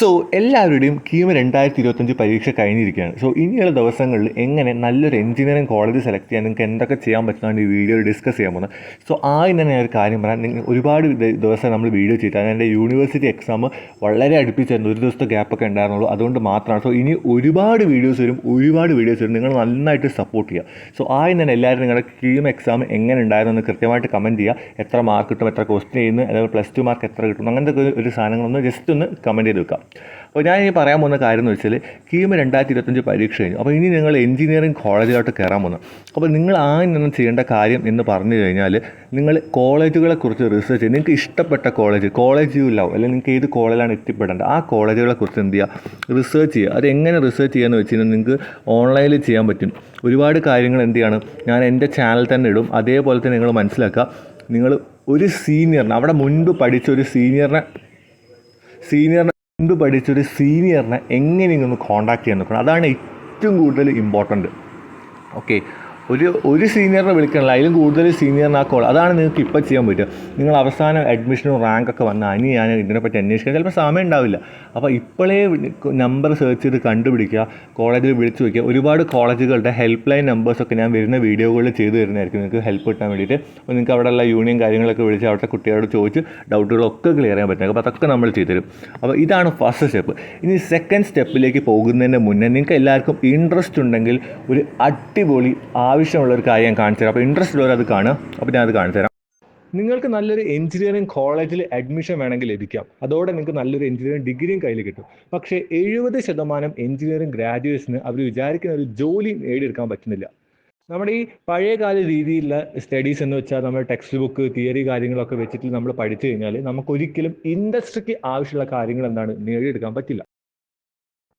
So എല്ലാവരുടെയും കീമ രണ്ടായിരത്തി ഇരുപത്തഞ്ച് പരീക്ഷ കഴിഞ്ഞിരിക്കുകയാണ്. സോ ഇനിയുള്ള ദിവസങ്ങളിൽ എങ്ങനെ നല്ലൊരു എഞ്ചിനീയറിംഗ് കോളേജ് സെലക്ട് ചെയ്യാൻ നിങ്ങൾക്ക് എന്തൊക്കെ ചെയ്യാൻ പറ്റുന്നതാണ് ഈ വീഡിയോയിൽ ഡിസ്കസ് ചെയ്യാൻ പോകുന്നത്. സോ ആദ്യം തന്നെ ഞാൻ ഒരു കാര്യം പറയാം. നിങ്ങൾ ഒരുപാട് ദിവസം നമ്മൾ വീഡിയോ ചെയ്തിട്ട് എന്റെ യൂണിവേഴ്സിറ്റി എക്സാം വളരെ അടുപ്പിച്ചായിരുന്നു ഒരു ദിവസത്തെ ഗ്യാപ്പൊക്കെ ഉണ്ടായിരുന്നുള്ളൂ. അതുകൊണ്ട് മാത്രമാണ്. സോ ഇനി ഒരുപാട് വീഡിയോസ് വരും. ഒരുപാട് വീഡിയോസ് വരും. നിങ്ങൾ നന്നായിട്ട് സപ്പോർട്ട് ചെയ്യുക. സോ ആദ്യം തന്നെ എല്ലാവരും നിങ്ങളുടെ കീം എക്സാം എങ്ങനെ ഉണ്ടായിരുന്നു എന്ന് കൃത്യമായിട്ട് കമന്റ് ചെയ്യുക. എത്ര മാർക്ക് കിട്ടും എത്ര ക്വസ്റ്റ്യൻ ചെയ്യുന്നു അതായത് പ്ലസ് ടു മാർക്ക് എത്ര കിട്ടും അങ്ങനത്തെ ഒരു സാധനങ്ങളൊന്ന് ജസ്റ്റ് ഒന്ന് കമന്റ് ചെയ്ത് വെക്കാം. അപ്പോൾ ഞാൻ ഇനി പറയാൻ പോകുന്ന കാര്യം എന്ന് വെച്ചാൽ കീം രണ്ടായിരത്തി ഇരുപത്തഞ്ച് പരീക്ഷ കഴിഞ്ഞു. അപ്പോൾ ഇനി നിങ്ങൾ എഞ്ചിനീയറിംഗ് കോളേജിലോട്ട് കയറാൻ പോകുന്നു. അപ്പോൾ നിങ്ങൾ ആദ്യം നിന്ന് ചെയ്യേണ്ട കാര്യം എന്ന് പറഞ്ഞു കഴിഞ്ഞാൽ നിങ്ങൾ കോളേജുകളെക്കുറിച്ച് റിസർച്ച് ചെയ്യുക. നിങ്ങൾക്ക് ഇഷ്ടപ്പെട്ട കോളേജ് കോളേജ് യു ലവ് അല്ലെങ്കിൽ നിങ്ങൾക്ക് ഏത് കോളേജിലാണ് എത്തിപ്പെടേണ്ടത് ആ കോളേജുകളെക്കുറിച്ച് എന്ത് ചെയ്യുക? റിസർച്ച് ചെയ്യുക. അത് എങ്ങനെ റിസർച്ച് ചെയ്യാന്ന് വെച്ച് കഴിഞ്ഞാൽ നിങ്ങൾക്ക് ഓൺലൈനിൽ ചെയ്യാൻ പറ്റും. ഒരുപാട് കാര്യങ്ങൾ എന്ത് ചെയ്യാണ്? ഞാൻ എന്റെ ചാനൽ തന്നെ ഇടും. അതേപോലെ തന്നെ നിങ്ങൾ മനസ്സിലാക്കുക. നിങ്ങൾ ഒരു സീനിയറിന് അവിടെ മുൻപ് പഠിച്ച ഒരു സീനിയറിനെ സീനിയറിനെ മുൻപ് പഠിച്ചൊരു സീനിയറിനെ എങ്ങനെയെങ്കിലും ഒന്ന് കോണ്ടാക്ട് ചെയ്യാൻ നോക്കണം? അതാണ് ഏറ്റവും കൂടുതൽ ഇമ്പോർട്ടന്റ് ഓക്കെ ഒരു ഒരു സീനിയറിനെ വിളിക്കണമല്ല അതിലും കൂടുതൽ സീനിയറിന് ആ കോൾ അതാണ് നിങ്ങൾക്ക് ഇപ്പോൾ ചെയ്യാൻ പറ്റുക. നിങ്ങൾ അവസാനം അഡ്മിഷനും റാങ്കൊക്കെ വന്നാൽ ഇനി ഞാൻ ഇതിനെപ്പറ്റി അന്വേഷിക്കാൻ ചിലപ്പോൾ സമയം ഉണ്ടാവില്ല. അപ്പോൾ ഇപ്പോഴേ നമ്പർ സെർച്ച് ചെയ്ത് കണ്ടുപിടിക്കുക കോളേജിൽ വിളിച്ചു വയ്ക്കുക ഒരുപാട് കോളേജുകളുടെ ഹെൽപ്പ് ലൈൻ നമ്പേഴ്സൊക്കെ ഞാൻ വരുന്ന വീഡിയോകളിൽ ചെയ്തു തരുന്നതായിരിക്കും. നിങ്ങൾക്ക് ഹെൽപ്പ് കിട്ടാൻ വേണ്ടിയിട്ട്. അപ്പോൾ നിങ്ങൾക്ക് അവിടെയുള്ള യൂണിയൻ കാര്യങ്ങളൊക്കെ വിളിച്ച് അവിടുത്തെ കുട്ടികളോട് ചോദിച്ച് ഡൗട്ടുകളൊക്കെ ക്ലിയർ ചെയ്യാൻ പറ്റും. അപ്പോൾ അതൊക്കെ നമ്മൾ ചെയ്തു തരും. അപ്പോൾ ഇതാണ് ഫസ്റ്റ് സ്റ്റെപ്പ് ഇനി സെക്കൻഡ് സ്റ്റെപ്പിലേക്ക് പോകുന്നതിന് മുന്നേ നിങ്ങൾക്ക് എല്ലാവർക്കും ഇൻട്രസ്റ്റ് ഉണ്ടെങ്കിൽ ഒരു അടിപൊളി ആവശ്യമുള്ള ഒരു കാര്യം ഞാൻ കാണിച്ചു തരാം. അപ്പോൾ ഇൻട്രസ്റ്റ് ഉള്ളവർ അത് കാണുക. അപ്പോൾ ഞാൻ അത് കാണിച്ചു തരാം. നിങ്ങൾക്ക് നല്ലൊരു എഞ്ചിനീയറിംഗ് കോളേജിൽ അഡ്മിഷൻ വേണമെങ്കിൽ ലഭിക്കാം. അതോടെ നിങ്ങൾക്ക് നല്ലൊരു എഞ്ചിനീയറിംഗ് ഡിഗ്രിയും കയ്യിൽ കിട്ടും. പക്ഷേ എഴുപത് ശതമാനം എഞ്ചിനീയറിംഗ് ഗ്രാജുവേറ്റ്സിന് അവർ വിചാരിക്കുന്ന ഒരു ജോലി നേടിയെടുക്കാൻ പറ്റുന്നില്ല. നമ്മുടെ ഈ പഴയകാല രീതിയിലുള്ള സ്റ്റഡീസ് എന്ന് വെച്ചാൽ നമ്മൾ ടെക്സ്റ്റ് ബുക്ക് തിയറി കാര്യങ്ങളൊക്കെ വെച്ചിട്ട് നമ്മൾ പഠിച്ചു കഴിഞ്ഞാൽ നമുക്ക് ഒരിക്കലും ഇൻഡസ്ട്രിക്ക് ആവശ്യമുള്ള കാര്യങ്ങൾ എന്താണ് നേടിയെടുക്കാൻ പറ്റില്ല.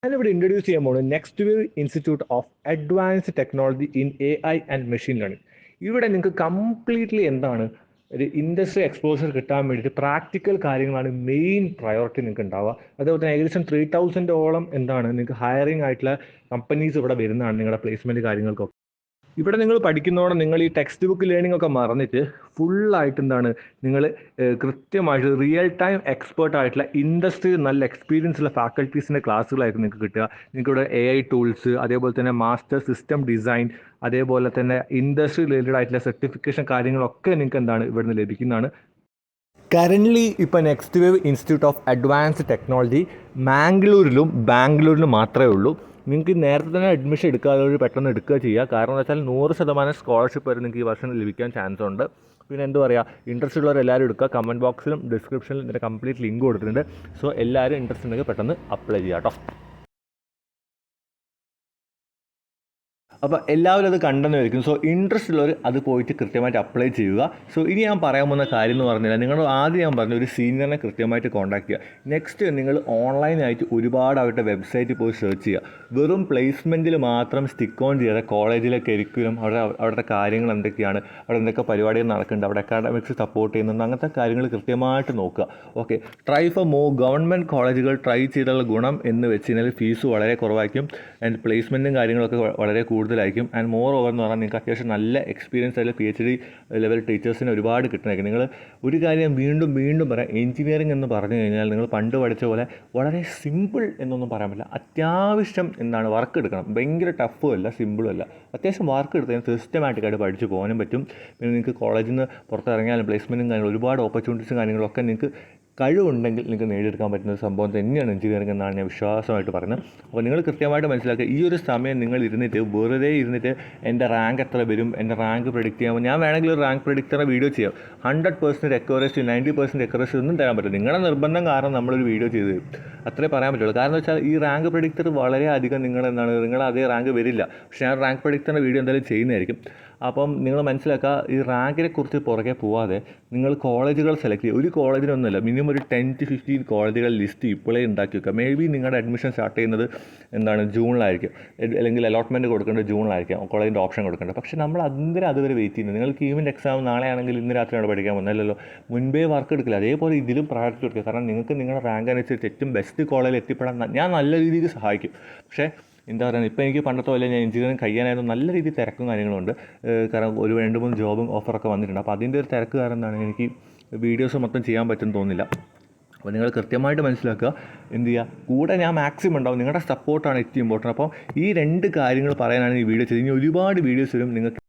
ഞാനിവിടെ ഇൻട്രൊഡ്യൂസ് ചെയ്യാൻ പോകുന്നത് next wave institute of advanced technology in A I and machine learning ഇവിടെ നിങ്ങൾക്ക് കംപ്ലീറ്റ്ലി എന്താണ് ഒരു ഇൻഡസ്ട്രി എക്സ്പോസർ കിട്ടാൻ വേണ്ടിയിട്ട് പ്രാക്ടിക്കൽ കാര്യങ്ങളാണ് മെയിൻ പ്രയോറിറ്റി നിങ്ങൾക്ക് ഉണ്ടാവുക. അതേപോലെ തന്നെ ഏകദേശം ത്രീ തൗസൻഡോളം എന്താണ് നിങ്ങൾക്ക് ഹയറിംഗ് ആയിട്ടുള്ള കമ്പനീസ് ഇവിടെ വരുന്നതാണ് നിങ്ങളുടെ പ്ലേസ്മെന്റ് കാര്യങ്ങൾക്കൊക്കെ. ഇവിടെ നിങ്ങൾ പഠിക്കുന്നതോടെ നിങ്ങൾ ഈ ടെക്സ്റ്റ് ബുക്ക് ലേണിംഗ് ഒക്കെ മറന്നിട്ട് ഫുള്ളായിട്ട് എന്താണ് നിങ്ങൾ കൃത്യമായിട്ട് റിയൽ ടൈം എക്സ്പേർട്ട് ആയിട്ടുള്ള ഇൻഡസ്ട്രിയിൽ നല്ല എക്സ്പീരിയൻസ് ഉള്ള ഫാക്കൽറ്റീസിന്റെ ക്ലാസ്സുകളായിരിക്കും നിങ്ങൾക്ക് കിട്ടുക. നിങ്ങൾക്ക് ഇവിടെ എ ഐ ടൂൾസ് അതേപോലെ തന്നെ മാസ്റ്റർ സിസ്റ്റം ഡിസൈൻ അതേപോലെ തന്നെ ഇൻഡസ്ട്രി റിലേറ്റഡ് ആയിട്ടുള്ള സർട്ടിഫിക്കേഷൻ കാര്യങ്ങളൊക്കെ നിങ്ങൾക്ക് എന്താണ് ഇവിടുന്ന് ലഭിക്കുന്നതാണ്. കറന്റ്ലി ഇപ്പോൾ next wave institute of advanced technology മാംഗ്ലൂരിലും ബാംഗ്ലൂരിലും മാത്രമേ ഉള്ളൂ. നിങ്ങൾക്ക് നേരത്തെ തന്നെ അഡ്മിഷൻ എടുക്കാതെ പെട്ടെന്ന് എടുക്കുക ചെയ്യുക. കാരണം എന്ന് വെച്ചാൽ നൂറ് ശതമാനം സ്കോളർഷിപ്പ് വരെ നിങ്ങൾക്ക് ഈ വർഷം ലഭിക്കാൻ ചാൻസ് ഉണ്ട്. പിന്നെ എന്താ പറയുക ഇൻട്രസ്റ്റ് ഉള്ളവർ എല്ലാവരും എടുക്കുക. കമന്റ് ബോക്സിലും ഡിസ്ക്രിപ്ഷനിലും ഇതിന്റെ കംപ്ലീറ്റ് ലിങ്ക് കൊടുത്തിട്ടുണ്ട്. സോ എല്ലാവരും ഇൻട്രസ്റ്റ് ഉണ്ടെങ്കിൽ പെട്ടെന്ന് അപ്ലൈ ചെയ്യാം കേട്ടോ അപ്പോൾ എല്ലാവരും അത് കണ്ടെന്ന് കണ്ടെന്നായിരിക്കും സോ ഇൻട്രസ്റ്റ് ഉള്ളവർ അത് പോയിട്ട് കൃത്യമായിട്ട് അപ്ലൈ ചെയ്യുക. സോ ഇനി ഞാൻ പറയാൻ പോകുന്ന കാര്യം എന്ന് പറഞ്ഞാൽ നിങ്ങൾ ആദ്യം ഞാൻ പറഞ്ഞു ഒരു സീനിയറിനെ കൃത്യമായിട്ട് കോൺടാക്ട് ചെയ്യുക. നെക്സ്റ്റ് നിങ്ങൾ ഓൺലൈനായിട്ട് ഒരുപാട് അവരുടെ വെബ്സൈറ്റിൽ പോയി സെർച്ച് ചെയ്യുക. വെറും പ്ലേസ്മെന്റിൽ മാത്രം സ്റ്റിക്ക് ഓൺ ചെയ്യാതെ കോളേജിലെ കരിക്കുലം അവിടെ അവിടുത്തെ കാര്യങ്ങൾ എന്തൊക്കെയാണ് അവിടെ എന്തൊക്കെ പരിപാടികൾ നടക്കുന്നുണ്ട് അവിടെ അക്കാഡമിക്സ് സപ്പോർട്ട് ചെയ്യുന്നുണ്ട് അങ്ങനത്തെ കാര്യങ്ങൾ കൃത്യമായിട്ട് നോക്കുക. Okay try for more government കോളേജുകൾ ട്രൈ ചെയ്തുള്ള ഗുണം എന്ന് വെച്ച് കഴിഞ്ഞാൽ ഫീസ് വളരെ കുറവായിരിക്കും. ആൻഡ് പ്ലേസ്മെന്റും കാര്യങ്ങളൊക്കെ വളരെ വളരെ കൂടുതലായിരിക്കും. ആൻഡ് മോർ ഓവർ എന്ന് പറഞ്ഞാൽ നിങ്ങൾക്ക് അത്യാവശ്യം നല്ല എക്സ്പീരിയൻസ് ആയിട്ടുള്ള പി എച്ച് ഡി ലെവൽ ടീച്ചേഴ്സിന് ഒരുപാട് കിട്ടണമായിരിക്കും നിങ്ങൾ ഒരു കാര്യം വീണ്ടും വീണ്ടും പറയാം. എഞ്ചിനീയറിംഗ് എന്ന് പറഞ്ഞു കഴിഞ്ഞാൽ നിങ്ങൾ പണ്ട് പഠിച്ച പോലെ വളരെ സിമ്പിൾ എന്നൊന്നും പറയാൻ പറ്റില്ല. അത്യാവശ്യം എന്താണ് വർക്ക് എടുക്കണം. ഭയങ്കര ടഫും അല്ല സിമ്പിളും അല്ല. അത്യാവശ്യം വർക്ക് എടുത്ത് കഴിഞ്ഞാൽ സിസ്റ്റമാറ്റിക്കായിട്ട് പഠിച്ചു പോകാനും പറ്റും. പിന്നെ നിങ്ങൾക്ക് കോളേജിൽ നിന്ന് പുറത്തിറങ്ങിയാലും പ്ലേസ്മെന്റും കാര്യങ്ങളും ഒരുപാട് ഓപ്പർച്യൂണിറ്റീസും കാര്യങ്ങളൊക്കെ നിങ്ങൾക്ക് കഴിവുണ്ടെങ്കിൽ നിങ്ങൾക്ക് നേടിയെടുക്കാൻ പറ്റുന്ന ഒരു സംഭവം തന്നെയാണ് എഞ്ചിനീയറിംഗ് എന്നാണ് ഞാൻ വിശ്വാസമായിട്ട് പറയുന്നത്. അപ്പോൾ നിങ്ങൾ കൃത്യമായിട്ട് മനസ്സിലാക്കുക ഈ ഒരു സമയം നിങ്ങൾ ഇരുന്നിട്ട് വെറുതെ ഇരുന്നിട്ട് എന്റെ റാങ്ക് എത്ര വരും എന്റെ റാങ്ക് പ്രഡിക്റ്റ് ചെയ്യാൻ ഞാൻ വേണമെങ്കിൽ ഒരു റാങ്ക് പ്രഡിക്റ്ററെ വീഡിയോ ചെയ്യാം. Hundred percent accuracy ninety percent accuracy ഒന്നും തരാൻ പറ്റില്ല. നിങ്ങളുടെ നിർബന്ധം കാരണം നമ്മളൊരു വീഡിയോ ചെയ്ത് തരും അത്രേ പറയാൻ പറ്റുള്ളൂ. കാരണം വെച്ചാൽ ഈ റാങ്ക് പ്രഡിക്റ്റർ വളരെ അധികം നിങ്ങൾ എന്താണ് നിങ്ങൾ അതേ റാങ്ക് വരില്ല. പക്ഷേ ഞാൻ റാങ്ക് പ്രഡിക്റ്ററിന്റെ വീഡിയോ എന്തായാലും ചെയ്യുന്നതായിരിക്കും. അപ്പം നിങ്ങൾ മനസ്സിലാക്കുക ഈ റാങ്കിനെ കുറിച്ച് പുറകെ പോവാതെ നിങ്ങൾ കോളേജുകൾ സെലക്ട് ചെയ്യുക. ഒരു കോളേജിനൊന്നുമല്ല മിനിമം ഒരു ടെൻ ടു ഫിഫ്റ്റീൻ കോളേജുകൾ ലിസ്റ്റ് ഇപ്പോഴേ ഉണ്ടാക്കി വെക്കുക. മേ ബി നിങ്ങളുടെ അഡ്മിഷൻ സ്റ്റാർട്ട് ചെയ്യുന്നത് എന്താണ് ജൂണിലായിരിക്കും. അല്ലെങ്കിൽ അലോട്ട്മെന്റ് കൊടുക്കേണ്ടത് ജൂണിലായിരിക്കും. കോളേജിന്റെ ഓപ്ഷൻ കൊടുക്കേണ്ടത്. പക്ഷേ നമ്മൾ അതിന് അതുവരെ വെയിറ്റ് ചെയ്യുന്നത് നിങ്ങൾക്ക് ഈവൻ എക്സാം നാളെ ആണെങ്കിൽ ഇന്ന് രാത്രിയാണ് പഠിക്കാൻ പോകുന്നതല്ലോ മുൻപേ വർക്ക് എടുക്കില്ല. അതേപോലെ ഇതിലും പ്രായോറിറ്റി കൊടുക്കുക. കാരണം നിങ്ങൾക്ക് നിങ്ങളുടെ റാങ്ക് അനുസരിച്ച് ഏറ്റവും ബെസ്റ്റ് കോളേജിൽ എത്തിപ്പെടാൻ ഞാൻ നല്ല രീതിയിൽ സഹായിക്കും. പക്ഷേ എന്താ പറയുക ഇപ്പോൾ എനിക്ക് പണ്ടത്തെ പോലെ ഞാൻ എഞ്ചിനീയറിംഗ് കഴിയാനായിരുന്നു നല്ല രീതിയിൽ തിരക്കും കാര്യങ്ങളുണ്ട്. കാരണം ഒരു രണ്ട് മൂന്ന് ജോബും ഓഫറൊക്കെ വന്നിട്ടുണ്ട്. അപ്പോൾ അതിന്റെ ഒരു തിരക്ക് കാരണം എന്താണ്? എനിക്ക് വീഡിയോസ് മൊത്തം ചെയ്യാൻ പറ്റുമെന്ന് തോന്നില്ല അപ്പോൾ നിങ്ങൾ കൃത്യമായിട്ട് മനസ്സിലാക്കുക എന്ത് ചെയ്യുക? കൂടെ ഞാൻ മാക്സിമം ഉണ്ടാവും. നിങ്ങളുടെ സപ്പോർട്ടാണ് ഏറ്റവും ഇമ്പോർട്ടന്റ് അപ്പോൾ ഈ രണ്ട് കാര്യങ്ങൾ പറയാനാണ് ഈ വീഡിയോ ചെയ്തത്. ഇനി ഒരുപാട് വീഡിയോസ് വരും നിങ്ങൾക്ക്